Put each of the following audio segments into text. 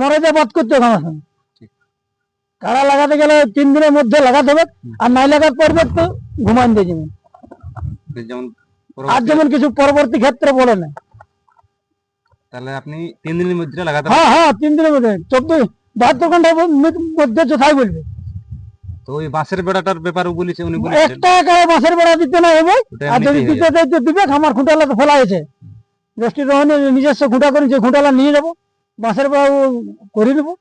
মরে যা বাদ করতে হবে আমার সঙ্গে লাগাতে গেলে তিন দিনের মধ্যে লাগাতে হবে আর নাই লাগাতে পারবে তো ঘুমান দিয়ে যাবেন যেমন আর যেমন কিছু পরবর্তী ক্ষেত্রে বলে না। তাহলে আপনি তিন দিনের মধ্যে লাগাতে হ্যাঁ হ্যাঁ তিন দিনের মধ্যে। চব্বিশ বাহাত্তর ঘণ্টার মধ্যে যথাই বলবে। তো ওই বাঁশের বেড়াটার ব্যাপারে বলেছে উনি একটা একা বাঁশের বেড়া দিতে না হবে আর যদি হয়ে দিতে দিবে আমার খুঁটালা তো ফেলা হয়েছে। দশটি রহনে নিজস্ব খুঁটা করে যে খুঁটালা নিয়ে যাব। বাঁশের বেড়া ও করে দেবো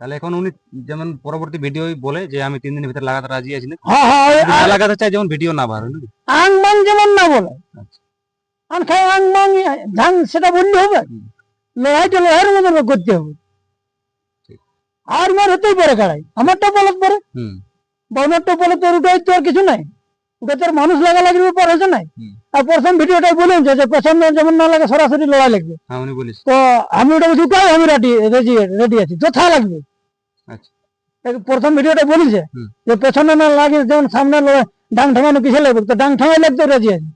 তাহলে এখন উনি যেমন পরবর্তী ভিডিও বলে যে আমি তিন দিনের ভিতরে লাগাতে রাজি আছি না। হ্যাঁ হ্যাঁ লাগাতে চাই যেমন ভিডিও না বার নাকি? আং মাং যেমন না বলে। আচ্ছা। আন খাই আং মাং ধান সেটা বললে হবে। লড়াইটা লড়াইয়ের মতন করতে হবে। আর মার হতেই পারে কাড়াই আমারটা বলত পারে। হুম। বাউনারটা বলে তোর ওটাই তো আর কিছু নাই। ওটা তোর মানুষ লাগা লাগবে হয়েছে নাই? আর প্রথম ভিডিওটাই বলেন যে পেছনে যেমন না লাগে সরাসরি লড়াই লাগবে। হ্যাঁ তো আমি ওটা বলছি উপায় আমি রেডি রেডি আছি। যথা লাগবে। আচ্ছা। প্রথম ভিডিওটা বলেছে যে পেছনে না লাগে যেমন সামনে ডাং ঠাঙানো কিসে লাগবে? তো ডাং ঠাঙাই লাগতে রাজি আছে।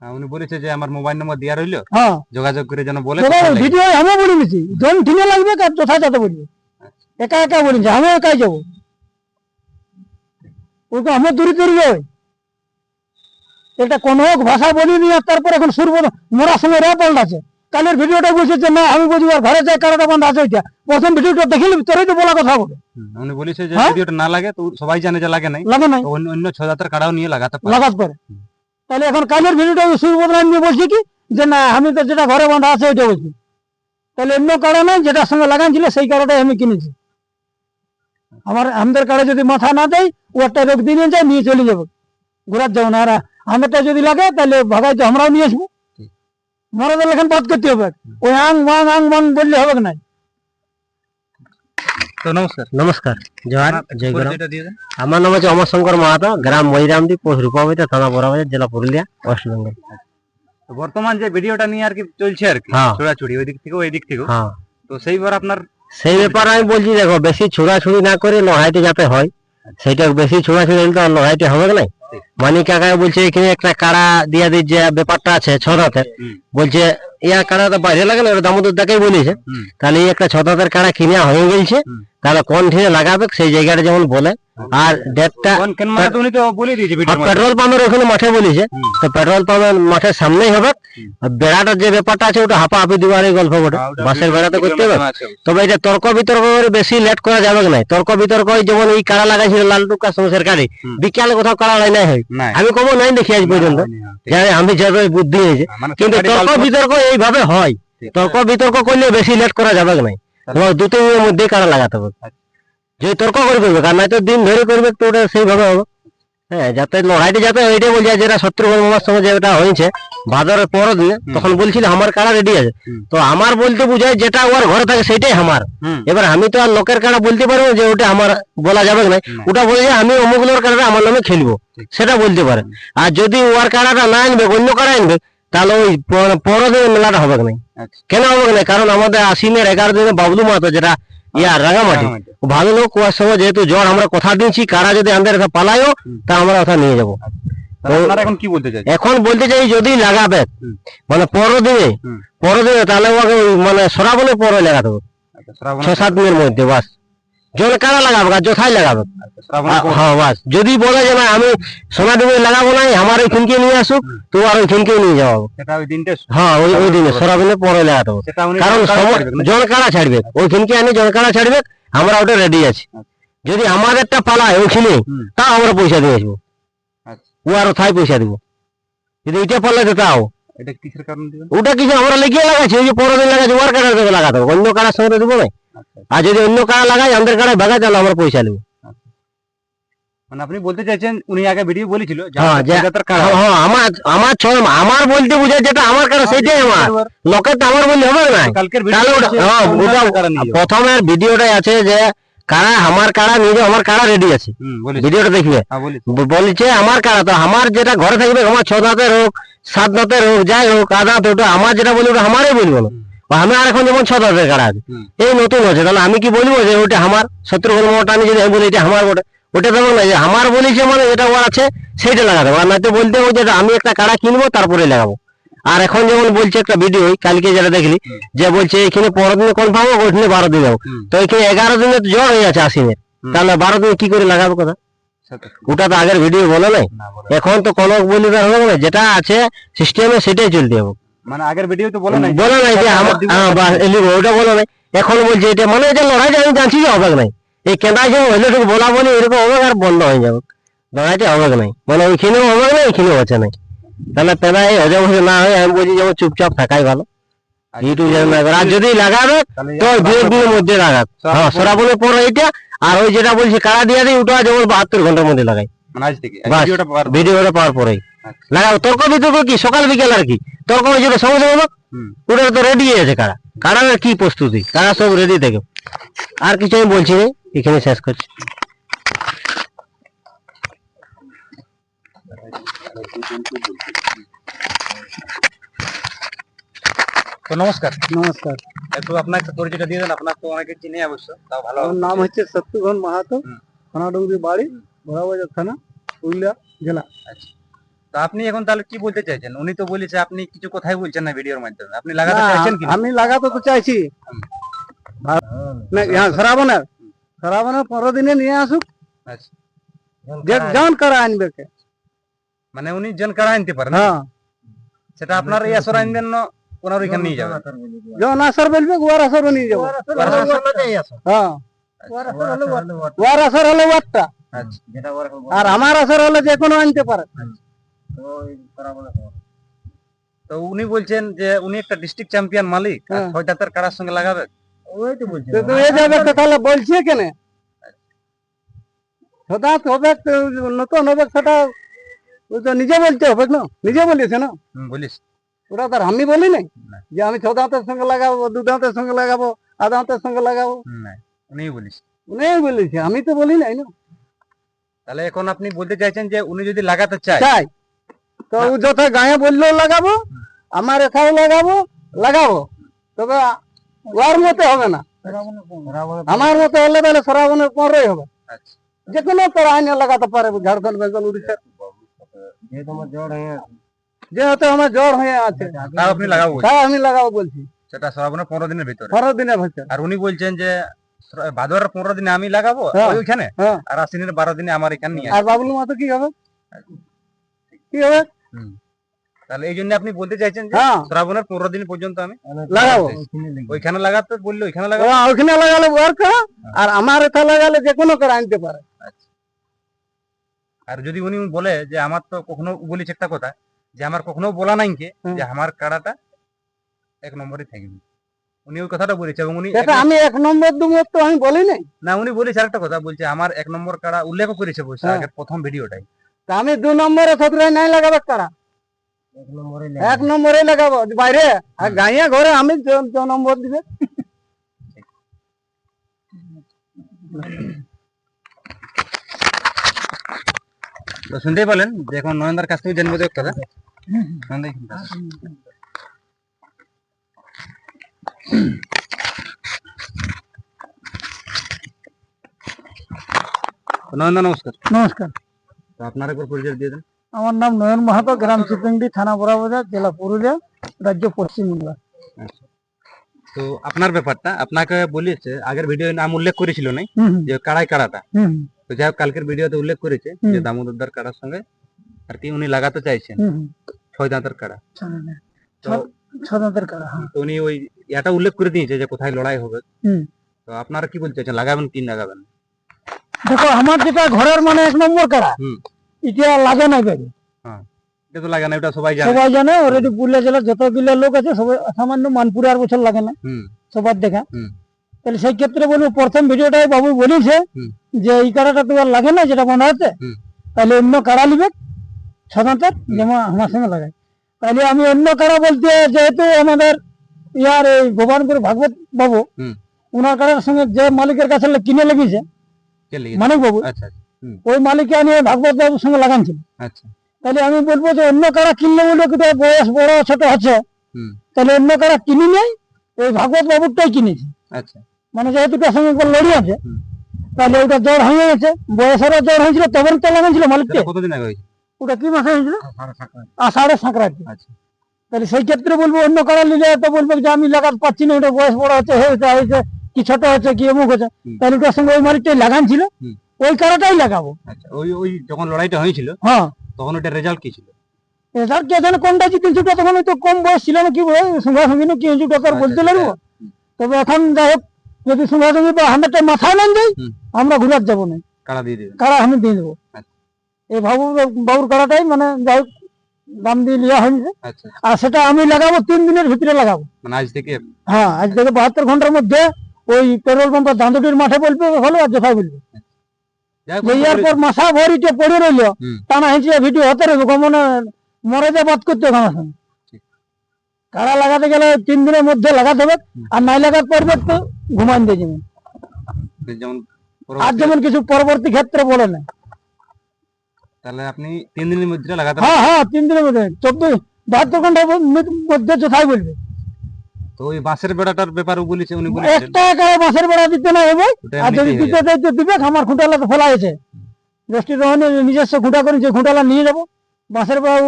হ্যাঁ, উনি বলেছে যে আমার মোবাইল নম্বর দেওয়া রইল। হ্যাঁ। যোগাযোগ করে যেন বলে ভিডিও আমি বলে দিছি জন ঠিনে লাগবে কার যথা যাতে বলবে। একা একা বলেছে আমি একাই যাব। ওকে আমি দূরে দূরে এটা কোন ভাষা বলিনি আর তারপর এখন সুর বল মোরা সঙ্গে রে পাল্টাছে কালের ভিডিওটা বলছে যে না আমি বুঝি আর ঘরে যাই কারোটা বন্ধ আছে ওইটা। প্রথম ভিডিওটা দেখে তোরাই তো বলা কথা বলে উনি বলেছে যে হ্যাঁ? ভিডিওটা না লাগে তো সবাই জানে যে লাগে নাই। লাগে নাই? অন্য অন্য কাড়াও নিয়ে লাগাতে পারে। লাগাত পারে। তাহলে এখন কালের ভিডিওটা সুর নিয়ে বলছি কি? যে না আমি তো যেটা ঘরে বাঁধা আছে ওইটা বলছি। তাহলে অন্য কারও নাই যেটার সঙ্গে লাগান ছিল সেই কারোটাই আমি কিনেছি। আমার আমাদের কাড়ে যদি মাথা না দেয় ও একটা রোগ দিয়ে যায় নিয়ে চলে যাব। ঘোরার যাব না আমারটা যদি লাগে তাহলে ভাগাই তো আমরাও নিয়ে আসব। মরাদের লেখান বাদ করতে হবে। ওই আং মাং আং মাং বললে হবে না। তো নমস্কার। নমস্কার জোহার জয় গ্রাম পরিচয়টা দিয়ে দেন। আমার নাম হচ্ছে অমর শঙ্কর মাহাতো গ্রাম মহিরামদি পোস্ট থানা বড়াবাজার জেলা পুরুলিয়া ওয়েস্ট বেঙ্গল। তো বর্তমান যে ভিডিওটা নিয়ে আর কি চলছে আর কি হ্যাঁ। ছোড়াছুড়ি ওই দিক থেকে ওই দিক থেকে হ্যাঁ। তো সেইবার আপনার সেই ব্যাপারে আমি বলছি দেখো বেশি ছোড়াছুড়ি না করে লড়াইতে যাতে হয় সেইটা বেশি ছোড়াছুড়ি হলে তো লড়াইতে হবে না। ঠিক। মানি কাকা বলছে এখানে একটা কাড়া দিয়া দিয়ে যে ব্যাপারটা আছে ছ রাতের বলছে ইয়া কাড়া তো বাইরে লাগে না ওটা দামোদর দাকেই বলেছে। তাহলে এই একটা ছদাতের কাড়া কিনে হয়ে গেছে তাহলে কোন ঠিনে লাগাবে সেই জায়গাটা যেমন বলে আর ডেটটা মানে উনি তো বলে দিয়েছে পেট্রোল পাম্পের ওখানে মাঠে বলেছে। তো পেট্রোল পাম্পের মাঠের সামনেই হবে। বেড়াটার যে ব্যাপারটা আছে ওটা হাপা হাপি দিবারই গল্প বটে। বাসের বেড়াতে করতে হবে। তবে এটা তর্ক বিতর্ক করে বেশি লেট করা যাবে না তর্ক বিতর্ক যেমন এই কাড়া লাগাইছিল বিকালে কোথাও কাড়া লাই নাই হয়। আমি কব নাই দেখি আজ পর্যন্ত। আমি যত বুদ্ধি হয়েছে মানে কিন্তু তর্ক বিতর্ক এইভাবে হয়। তর্ক বিতর্ক করলে বেশি লেট করা যাবে না তোমার দু তিন মধ্যেই কাড়া লাগাতে হবে। আচ্ছা। যে তর্ক করে করবে নাই তো দিন ধরে করবে তো ওটা সেইভাবে হবে। হ্যাঁ যাতে লড়াইটা যাতে ওইটাই বলছি যেটা শত্রুঘ্ন মামার সঙ্গে যেটা হয়েছে ভাদরের পর দিনে তখন বলছিল আমার কাড়া রেডি আছে। তো আমার বলতে বুঝায় যেটা ওর ঘরে থাকে সেটাই আমার। এবার আমি তো আর লোকের কাড়া বলতে পারব যে ওটা আমার বলা যাবে না। ওটা বলে যে আমি অমুক লোকের কাড়াটা আমার নামে খেলব। সেটা বলতে পারে। আর যদি ওর কাড়াটা না আনবে অন্য কাড়া আনবে তাহলে ওই পনেরো দিনের মেলাটা হবে না আচ্ছা। কেন হবে না কারণ আমাদের আশ্বিনের এগারো দিনে বাবলু মাতো যেটা ইয়া রাঙামাটি। রাঙামাটি। ভালো লোক কুয়ার সময় যেহেতু জ্বর আমরা কথা দিয়েছি কারা যদি আমাদের কাছে পালায়ও তা আমরা ওটা নিয়ে যাব। এখন কি বলতে চাইছেন? এখন বলতে চাই যদি লাগাবে মানে পনেরো দিনে পরের পনেরো দিনে তাহলে ওকে মানে সরাবলে পরে লাগাতে হবে। আচ্ছা, ছ সাত দিনের মধ্যে বাস। জন কারা লাগাবে যথাই লাগাবে। হ্যাঁ বাস। যদি বলে যে না আমি সোনা ডুবে লাগাবো না আমার ওই ফিনকে নিয়ে আসুক তো আর ওই ফিনকে নিয়ে যাব হ্যাঁ ওই ওই দিনে সরাবলে পরে লাগাতে হবে। কারণ? জন কাড়া ছাড়বে? ওই ফিনকে আনি জন কাড়া ছাড়বে? আমরা ওটা রেডি আছি। যদি আমাদেরটা পালায় ওইখানে। তাও আমরা পয়সা দিয়ে আসব। আচ্ছা। ও আর ওথায় পয়সা দিব। যদি ওইটা পারলে তো তাও। কারণে ওটা কিছু আমরা লেগিয়ে লাগাচ্ছি ওই যে পনেরো দিন লাগাচ্ছি ওর দেবে লাগাতে হবে? অন্য কাড়ার সঙ্গে তো দেবো না। আচ্ছা আর যদি অন্য কাড়া লাগাই আমাদের কাড়ায় বাগায় তাহলে আমরা পয়সা নেব। মানে আপনি বলতে চাইছেন উনি আগে ভিডিও বলেছিল যে হ্যাঁ, হ্যাঁ হ্যাঁ, আমার আমার ছয় আমার বলতে বুঝায় যেটা আমার কাড়া সেটাই আমার। লোকের তো আমার বললে হবে না কালকের তাহলে ভিডিও ওটা- ওটা- প্রথমের ভিডিওটাই আছে যে কারা আমার কাড়া নিজে আমার কাড়া রেডি আছে। ভিডিওটা দেখবে। বলেছি। আমার কাড়া তো আমার যেটা ঘরে থাকবে আমার ছ দাঁতের হোক সাত দাঁতের হোক যাই হোক আধা ওটা আমার যেটা বলি ওটা আমারই বলব আমি আর এখন যেমন ছ কাড়া আছে। এই নতুন হচ্ছে। তাহলে আমি কি বলব যে ওটা আমার শত্রুঘ্ন মোটা আমি যদি বলি এটা আমার ওটা ওটা দেবো না যে আমার বলেছে মানে যেটা ওর আছে সেইটা লাগাতে হবে। আর নয়তো বলতে হবে যে আমি একটা কাড়া কিনবো তারপরে লাগাবো। আর এখন যেমন বলছে একটা ভিডিও কালকে যেটা দেখলি যে বলছে এখানে পনেরো দিনে কনফার্ম হোক ওইখানে বারো দিন যাব তো এখানে এগারো দিনে তো জ্বর হয়ে আছে আসিনের হুম। তাহলে বারো দিনে কি করে লাগাবো কথা? ওটা তো আগের ভিডিও বলে নাই। এখন তো কোনো বলি যেটা আছে সিস্টেমে সেটাই চলতে হবে। মানে আগের ভিডিও তো বলে নাই। বলে নাই যে আমার হ্যাঁ, ওটা বলে নাই। এখন বলছে এটা মানে এটা লড়াইটা আমি জানছি যে হবে নাই। এই কেনা যে হইলে ঠিক বলা বলি এরকম হবে আর বন্ধ হয়ে যাবে। লড়াইটা হবে নাই। মানে ওইখানেও হবে না এখানেও হচ্ছে নাই। তাহলে পেনা এই হজম হয়ে না হয় আমি বলছি যেমন চুপচাপ থাকাই ভালো। ইউটিউব যেন না আর যদি লাগাবে তো ওই দুই দিনের মধ্যে লাগাত হ্যাঁ সরাবনের পর এইটা আর ওই যেটা বলছি কারা দিয়ে দিই ওটা যেমন বাহাত্তর ঘণ্টার মধ্যে লাগাই। মানে। ভিডিওটা পাওয়ার পরেই। লাগাবো তর্ক বিতর্ক কি? সকাল বিকেল আর কি? তর্ক হয়েছিল সঙ্গে হোক। ওটা তো রেডি আছে কারা? কারার কি প্রস্তুতি? কারা সব রেডি থাকে আর কিছু আমি বলছি এখানে শেষ করছি। তো নমস্কার। নমস্কার। একটু আপনার একটা পরিচয়টা দিয়ে দেন আপনার তো অনেকে চিনে অবশ্য তাও ভালো আমার নাম হচ্ছে শত্রুঘ্ন মাহাতো হুম। বাড়ি বড়াবাজার থানা পুরুলিয়া জেলা। তো আপনি এখন তাহলে কি বলতে চাইছেন? উনি তো বলেছে আপনি কিছু কথাই বলছেন না ভিডিওর মাধ্যমে। আপনি লাগাতে চাইছেন কি আমি লাগাতে তো চাইছি। না হ্যাঁ শ্রাবণের শ্রাবণের পনেরো দিনে নিয়ে আসুক। আচ্ছা। যে জন করা আনবে কে? মানে উনি জন কারা আনতে পারেন হ্যাঁ। সেটা আপনার এই আসর আনবেন না ওনার ওইখানে নিয়ে যাবেন জন আসর বলবে ওয়ার আসর নিয়ে যাব। হ্যাঁ। ওয়ার আসর হলে ওয়ারটা আচ্ছা। আর আমার আসর হলে যে কোনো আনতে পারে তো উনি বলছেন যে উনি একটা ডিস্ট্রিক্ট চ্যাম্পিয়ন মালিক হ্যাঁ। ছয় দাঁতের কারার সঙ্গে লাগাবে। তো তো এই যাবে তাহলে বলছে কেন? হঠাৎ হবে নতুন হবে সেটা তো নিজে বলতে হবে না? নিজে না? বলিস ওটা তো আর আমি বলি নাই? যে আমি ছ দাঁতের সঙ্গে লাগাবো দু দাঁতের সঙ্গে লাগাবো আধ দাঁতের সঙ্গে লাগাবো? হুম, না উনিই বলিস উনি আমি তো বলি নাই না। তাহলে এখন আপনি বলতে চাইছেন যে উনি যদি লাগাতে চায় চাই তো ও যথা গায়ে বললেও লাগাবো আমার এখানে লাগাবো লাগাবো। তবে ওর মতে হবে না। আমার মতে হলে তাহলে শ্রাবণের পরেই হবে। যে কোনো তোর আইনে লাগাতে পারে ঝাড়খণ্ড বেঙ্গল উড়িষ্যা যেহেতু আমার জ্বর হয়ে আছে। আপনি লাগাবো বলছেন। আমি লাগাবো বলছি। সেটা শ্রাবণের পনেরো দিনের ভিতরে। পনেরো দিনের ভিতরে। আর উনি বলছেন যে ভাদরের পনেরো দিনে আমি লাগাবো হ্যাঁ। ওই ওইখানে? হ্যাঁ। আর আশ্বিনের বারো দিনে আমার এখানে আর বাবলু মাতো কি হবে? কি হবে তাহলে এই জন্য আপনি বলতে চাইছেন যে হ্যাঁ। শ্রাবণের পনেরো দিন পর্যন্ত আমি লাগাবো। ওইখানে লাগাতে বললে ওইখানে লাগাবো? ওরা ওখানে লাগালে ওর করা আর আমার এখানে লাগালে যে কোনো করে আনতে পারে। আর যদি উনি বলে যে আমার তো কখনো বলেছে একটা কথা যে আমার কখনো বলা নাই কে যে আমার কাড়াটা এক নম্বরে থাকবে। উনি ওই কথাটা বলেছে এবং উনি আমি এক নম্বর দু তো আমি বলি নাই না উনি বলেছে আরেকটা কথা বলছে আমার এক নম্বর কাড়া উল্লেখ করেছে বলছে হ্যাঁ। আগের প্রথম ভিডিওটাই আমি দু নম্বরে সতরাই নাই লাগাবে কারা? এক নম্বরে লাগাবো। বাইরে আর গাইয়া ঘরে আমি জ নম্বর দিবে। তো শুনতেই পেলেন যে এখন নয়নদার কাছ থেকে জানব তো কথা। নয়নদা নমস্কার। নমস্কার। তো আপনার একবার পরিচয় দিয়ে দেন। আমার নাম নয়ন মাহাতো গ্রাম চিপিংডি থানা বড়াবাজার জেলা পুরুলিয়া রাজ্য পশ্চিমবঙ্গ তো আপনার ব্যাপারটা আপনাকে বলেছে আগের ভিডিও নাম উল্লেখ করেছিল নাই যে কাড়াই কাড়াটা। তো যাই হোক কালকের ভিডিওতে উল্লেখ করেছে। যে দামোদরদার কাড়ার সঙ্গে আর কি উনি লাগাতে চাইছেন। ছয় দাঁতের কাড়া। তো ছদাঁতের কারা হ্যাঁ। তো উনি ওই এটা উল্লেখ করে দিয়েছে যে কোথায় লড়াই হবে। তো আপনারা কি বলতে চাইছেন লাগাবেন কি লাগাবেন? দেখো আমার যেটা ঘরের মানে এক নম্বর কারা এটা লাগে না বেরি এটা তো লাগে না ওটা সবাই জানে। সবাই জানে অলরেডি পুরুলিয়া জেলার যত লোক আছে সবাই সামান্য মানপুরে আর বছর লাগে না সবার দেখা। তাহলে সেই ক্ষেত্রে বলব প্রথম ভিডিওটাই বাবু বলেছে যে এই কাড়াটা তো আর লাগে না যেটা আছে। তাহলে অন্য কাড়া নিবে সাধারণত যেমন আমার সঙ্গে লাগায় তাহলে আমি অন্য কাড়া বলতে যেহেতু আমাদের ইয়ার এই গোপালপুর ভাগবত বাবু ওনার কাড়ার সঙ্গে যে মালিকের কাছে কিনে লেগেছে? মানিক বাবু। আচ্ছা ওই মালিককে আমি ভাগবত বাবুর সঙ্গে লাগানছিল আচ্ছা। তাহলে আমি বলব যে অন্য কারা কিনলে বলে কিন্তু বয়স বড় ছোট আছে তাহলে অন্য কারা কিনি নেই ওই ভাগবত বাবুরটাই কিনেছি। আচ্ছা। মানে যেহেতু তার সঙ্গে লড়ি আছে তাহলে ওটা জ্বর হয়ে গেছে। বয়সেরও জ্বর হয়েছিল তখন তো লাগাইছিল মালিককে। কতদিন আগে ওটা কি মাসে হয়েছিল? আষাঢ়ে সংক্রান্তি। আচ্ছা। তাহলে সেই ক্ষেত্রে বলব অন্য কারা নিলে তো বলবে যে আমি লাগাতে পারছি না ওটা বয়স বড় হচ্ছে হয়েছে হয়েছে। কি ছোট হচ্ছে কি অমুক হচ্ছে তাহলে ওটার সঙ্গে ওই মালিকটাই লাগান ছিল। ওই কারাটাই লাগাবো। আচ্ছা ওই ওই যখন লড়াইটা হয়েছিল হ্যাঁ। তখন ওটার রেজাল্ট কি ছিল? কে জানে কোনটা জিতেছিল তখন তো কম বয়স ছিল না কি বলে সঙ্গে সঙ্গে কি হয়েছিল তো বলতে আচ্ছা, লাগবো তবে এখন যাই হোক যদি সঙ্গে সঙ্গে মাথায় নেন যাই আমরা ঘুরার যাব না। কারা দিয়ে দিবেন। কারা আমি দিয়ে দেবো। আচ্ছা। এই বাবু বাবুর কারাটাই মানে যাই হোক দাম দিয়ে লিয়া হয়েছে আচ্ছা। আর সেটা আমি লাগাবো তিন দিনের ভিতরে লাগাবো। মানে আজ থেকে? হ্যাঁ আজ থেকে বাহাত্তর ঘণ্টার মধ্যে ওই পেট্রোল পাম্পের দাঁদুটির মাঠে বলবে হলো আর যথাই বলবে। ইয়ার পর মাথা ভরিতে পড়ে রইল। টানা হিঁচিয়ে ভিডিও হতে রইবে মানে মরে যা বাদ করতে হবে আমার। সঙ্গে কারা লাগাতে গেলে তিন দিনের মধ্যে লাগাতে হবে আর নাই লাগাতে পারবে তো দিয়ে যাবেন। আর যেমন কিছু পরবর্তী ক্ষেত্রে বলে না। তাহলে আপনি তিন দিনের মধ্যে লাগাতে হ্যাঁ হ্যাঁ তিন দিনের মধ্যে। চব্বিশ বাহাত্তর ঘণ্টার মধ্যে যথাই বলবে। তো ওই বাঁশের বেড়াটার ব্যাপারে বলেছে উনি বলেছিলেন। একটা একা বাঁশের বেড়া দিতে না হবে আর যদি দিতে দেয় তো দিবে আমার খুঁটালা তো ফেলা হয়েছে। দশটি রহনে নিজস্ব খুঁটা করে যে খুঁটালা নিয়ে যাব বাঁশের বেড়া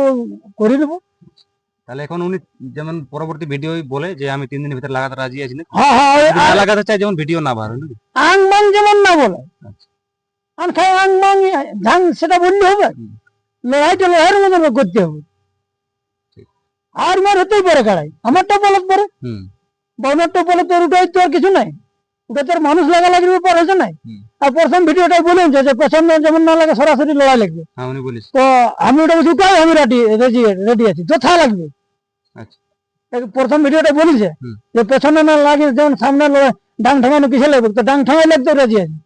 করে দেবো তাহলে এখন উনি যেমন পরবর্তী ভিডিও বলে যে আমি তিন দিনের ভিতরে লাগাতে রাজি আছি হ্যাঁ হ্যাঁ লাগাতে চাই যেমন ভিডিও না বার আং বাং যেমন না বলে। আচ্ছা। আন খাই আং বাং ধান সেটা বললে হবে। লড়াইটা লড়াইয়ের মতন করতে হবে। আর মার হতেই পারে কাড়াই আমারটা বলত পারে। হুম। বর্ণারটা বলে তোর ওটাই তো আর কিছু নাই। ওটা তোর মানুষ লাগা লাগবে ব্যাপার হয়েছে নাই। আর প্রথম ভিডিওটাই বলেন যে পেছন যেমন না লাগে সরাসরি লড়াই লাগবে। হ্যাঁ বলেছে। তো আমি ওটা বলছি ওটাই আমি রেডি রেডি আছি। যথা লাগবে। আচ্ছা। প্রথম ভিডিওটা বলেছে। যে পেছনে না লাগে যেমন সামনে ডাং ঠাঙানো কিসে লাগবে? তো ডাং ঠাঙাই লাগতে রাজি আছে।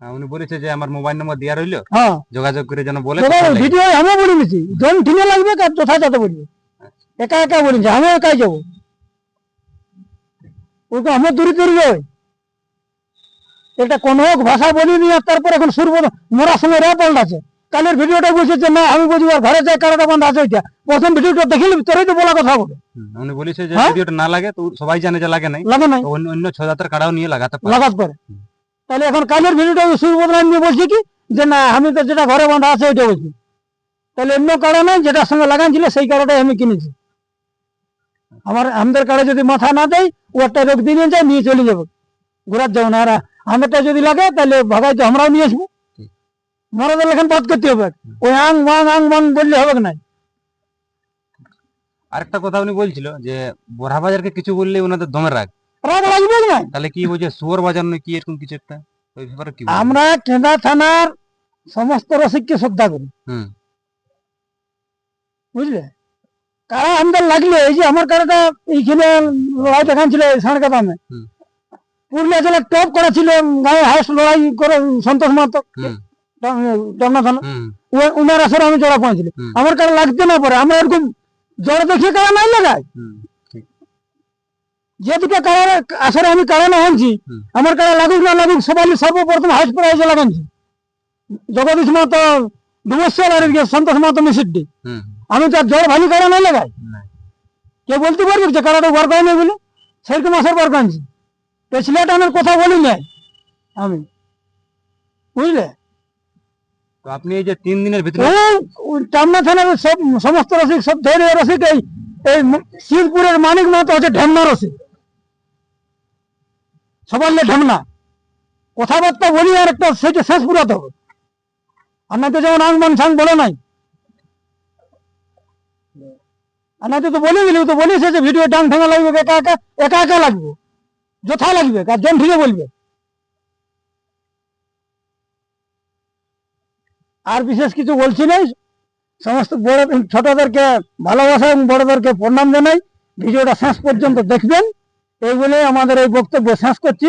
হ্যাঁ, উনি বলেছে যে আমার মোবাইল নম্বর দেওয়া রইল। হ্যাঁ। যোগাযোগ করে যেন বলে ভিডিও আমি বলে দিছি জন ঠিনে লাগবে যথা যাতে বলবে? একা একা বলেছে আমি একাই যাব। ওকে আমার দূরে দূরে যাবে এটা কোন হোক ভাষা বলি নিয়ে তারপর এখন সুর বল- মোরা সঙ্গে রে পাল্টাছে কালের ভিডিওটা বলছে যে না আমি বুঝব ঘরে যাই কারোটা বন্ধ আছে ওইটা। প্রথম ভিডিওটা দেখে নিবি তোরাই তো বলা কথা বলে উনি বলেছে যে হ্যাঁ? ভিডিওটা না লাগে তো সবাই জানে যে লাগে নাই। লাগে নাই। অন্য অন্য ছ জাতের কাড়াও নিয়ে লাগাতে পারে। লাগাত পারে। তাহলে এখন কালের ভিডিওটা সুর নিয়ে বলছি কি? যে না আমি তো যেটা ঘরে বাঁধা আছে ওইটা বলছি। তাহলে অন্য কারও নাই যেটার সঙ্গে লাগান ছিল সেই কারোটাই আমি কিনেছি। আমার আমাদের কাড়ে যদি মাথা না দেয় ও একটা রোগ দিয়ে যায় নিয়ে চলে যাব। ঘোরার যাব না। আর আমারটা যদি লাগে তাহলে ভাগাই তো আমরাও নিয়ে আসব। মরাদের লেখান বাদ করতে হবে। ওই আং বাং আং বাং বললে হবে না। আরেকটা কথা উনি বলছিল যে বোরহা বাজারকে কিছু বললে ওনাদের দমে রাখ রাগ লাগবে না। তাহলে কি বলছে সুয়ার বাজার নয় কি এরকম কিছু একটা? ওই ব্যাপারে কি আমরা কেন্দা থানার সমস্ত রসিককে শ্রদ্ধা করি। হুম। বুঝলে? কারা আমাদের লাগলে? এই যে আমার কারাটা এইখানে লড়াই দেখান ছিল সাড়কা দামে। পুরুলিয়া জেলার টপ করা ছিল গায়ে হাইস্ট লড়াই করে সন্তোষ মাহাতো। হুম। ডমনা থানা হুম। ও- উনার আসরে আমি জোড়া পৌঁছিল। আমার কারা লাগতে না পারে আমরা এরকম জোড়া দেখিয়ে কারা নাই লাগাই যে দুটো কারার আসরে আমি কারা না আনছি আমার কারা লাগুক না লাগুক সবাই সর্বপ্রথম প্রাইজে লাগানছি। জগদীশ মাহাতো ডুমস্বর আর সন্তোষ মাহাতো মিসিড্ডি হুম। আমি তো আর জোর ভালো কারা নাই লাগাই। না। কে বলতে পারবে যে কারাটা বার করে নেই বলে? সেরকম আসার বার কানছি তো ছেলেটানের কথা বলি নাই। আমি। বুঝলে? তো আপনি এই যে তিন দিনের ভিতরে টামনা থানার সব সমস্ত রসিক সব ধৈর্য রসিক এই এই শিবপুরের মানিক মাহাতো হচ্ছে ঢেমনা রসিক। সবার লে ঢেমনা। কথাবার্তা বলি আর একটা সেটা শেষ পুরাতে হবে আর না তো যেমন আংমান সাং বলে নাই। আর না তো বলে দিলি তো বলিস যে ভিডিও ডাং ঠাঙা লাগবে, একা একা একা একা লাগবে, যথা লাগবে আর জন বলবে। আর বিশেষ কিছু বলছি নাই সমস্ত বড়, ছোটদেরকে ভালোবাসা এবং বড়দেরকে প্রণাম জানাই। ভিডিওটা শেষ পর্যন্ত দেখবেন। এই বলে আমাদের এই বক্তব্য শেষ করছি।